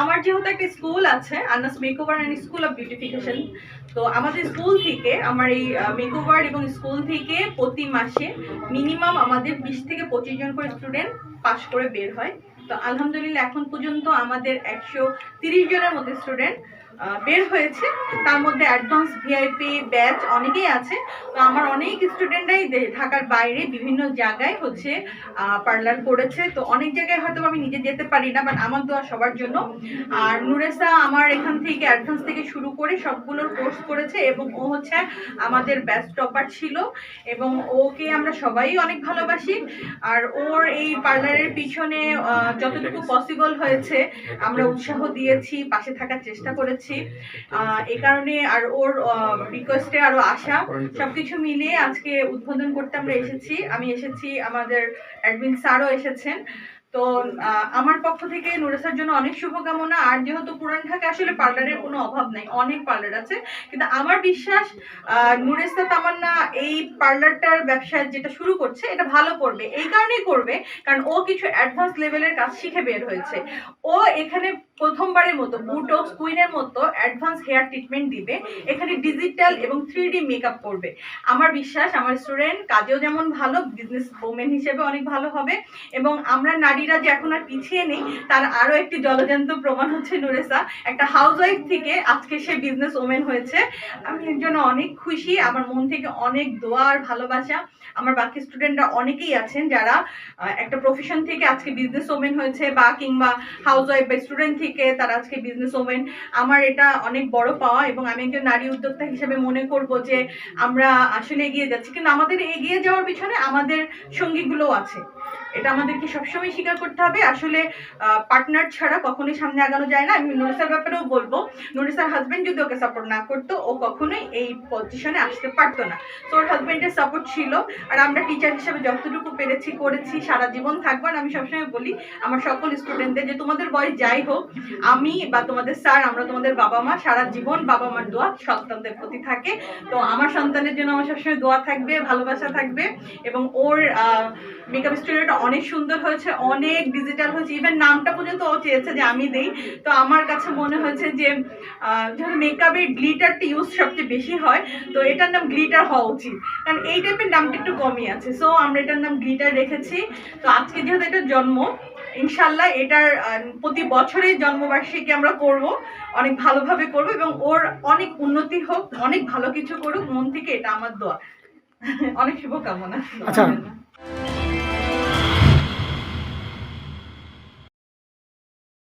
আমার যেহেতু একটা স্কুল আছে Anna's makeover and school of beautification তো আমাদের স্কুল থেকে, আমার এই মেকওভার এবং স্কুল থেকে প্রতি মাসে মিনিমাম আমাদের বিশ থেকে পঁচিশ জন করে স্টুডেন্ট পাশ করে বের হয়। তো আলহামদুলিল্লাহ এখন পর্যন্ত আমাদের একশো তিরিশ জনের মতো স্টুডেন্ট বের হয়েছে। তার মধ্যে অ্যাডভান্স ভিআইপি ব্যাচ অনেকেই আছে। তো আমার অনেক স্টুডেন্টরাই ঢাকার বাইরে বিভিন্ন জায়গায় হচ্ছে পার্লার করেছে। তো অনেক জায়গায় হয়তো আমি নিজে যেতে পারি না বাট আমার দোয়া সবার জন্য। আর নুরেসা আমার এখান থেকে অ্যাডভান্স থেকে শুরু করে সবগুলোর কোর্স করেছে এবং ও হচ্ছে আমাদের ব্যাচ টপার ছিল এবং ওকে আমরা সবাই অনেক ভালোবাসি। আর ওর এই পার্লারের পিছনে যতটুকু পসিবল হয়েছে আমরা উৎসাহ দিয়েছি। পাশে থাকার চেষ্টা করেছি। এ কারণে আর ওর রিকোয়েস্টে আরও আশা। সবকিছু মিলিয়ে আজকে উদ্বোধন করতে আমরা এসেছি। আমি এসেছি আমাদের অ্যাডমিন স্যারও এসেছেন। তো আমার পক্ষ থেকে নুরেসার জন্য অনেক শুভকামনা। আর যেহেতু পুরান ঢাকা আসলে পার্লারের কোনো অভাব নাই, অনেক পার্লার আছে। কিন্তু আমার বিশ্বাস নুরেসা তামান্না এই পার্লারটার ব্যবসা যেটা শুরু করছে, এটা ভালো করবে। এই কারণেই করবে, কারণ ও কিছু অ্যাডভান্স লেভেলের কাজ শিখে বের হয়েছে। ও এখানে প্রথমবারের মতো বুটোক্স কুইনের মতো অ্যাডভান্স হেয়ার ট্রিটমেন্ট দিবে। এখানে ডিজিটাল এবং থ্রি ডি মেকআপ করবে। আমার বিশ্বাস, আমার স্টুডেন্ট কাজেও যেমন ভালো বিজনেস ওমেন হিসেবে অনেক ভালো হবে। এবং আমরা নারীরা যে এখন আর পিছিয়ে নেই, তার আরও একটি জলজান্ত প্রমাণ হচ্ছে নুরেসা। একটা হাউস ওয়াইফ থেকে আজকে সে বিজনেস ওমেন হয়েছে। আমি এর জন্য অনেক খুশি, আমার মন থেকে অনেক দোয়া আর ভালোবাসা। আমার বাকি স্টুডেন্টরা অনেকেই আছেন যারা একটা প্রফেশন থেকে আজকে বিজনেস ওমেন হয়েছে বা কিংবা হাউস ওয়াইফ বা স্টুডেন্ট থেকে তারা আজকে বিজনেস ওমেন আমার এটা অনেক বড় পাওয়া এবং আমি একজন নারী উদ্যোক্তা হিসেবে মনে করব যে আমরা আসলে এগিয়ে যাচ্ছি। কিন্তু আমাদের এগিয়ে যাওয়ার পিছনে আমাদের সঙ্গীগুলোও আছে। এটা আমাদেরকে সবসময় স্বীকার করতে হবে। আসলে পার্টনার ছাড়া কখনোই সামনে আগানো যায় না। আমি নুরিসার ব্যাপারেও বলব নুরিসার হাজব্যান্ড যদি ওকে সাপোর্ট না করতো, ও কখনোই এই পজিশনে আসতে পারতো না। তো ওর হাজব্যান্ডের সাপোর্ট ছিল। আর আমরা টিচার হিসেবে যতটুকু পেরেছি, করেছি, সারা জীবন থাকব। আর আমি সবসময় বলি, আমার সকল স্টুডেন্টদের যে তোমাদের বয়স যাই হোক, আমি বা তোমাদের স্যার, আমরা তোমাদের বাবা মা সারা জীবন বাবা মার দোয়া সন্তানদের প্রতি থাকে। তো আমার সন্তানের জন্য আমার সবসময় দোয়া থাকবে, ভালোবাসা থাকবে। এবং ওর মেকআপ স্টুডিওটা অনেক সুন্দর হয়েছে, অনেক ডিজিটাল হয়েছে ইভেন নামটা পর্যন্ত ও চেয়েছে যে আমি দেই। তো আমার কাছে মনে হয়েছে যে যেহেতু মেকআপের গ্লিটারটা ইউজ সবচেয়ে বেশি হয়, তো এটার নাম গ্লিটার হওয়া উচিত। কারণ এই টাইপের নামটা একটু কমই আছে। সো আমরা এটার নাম গ্লিটার রেখেছি। তো আজকে যেহেতু এটার জন্ম ইনশাল্লাহ এটার প্রতি বছরের জন্মবার্ষিকী আমরা করব, অনেক ভালোভাবে করব এবং ওর অনেক উন্নতি হোক, অনেক ভালো কিছু করুক, মন থেকে এটা আমার দোয়া। অনেক শুভকামনা। আচ্ছা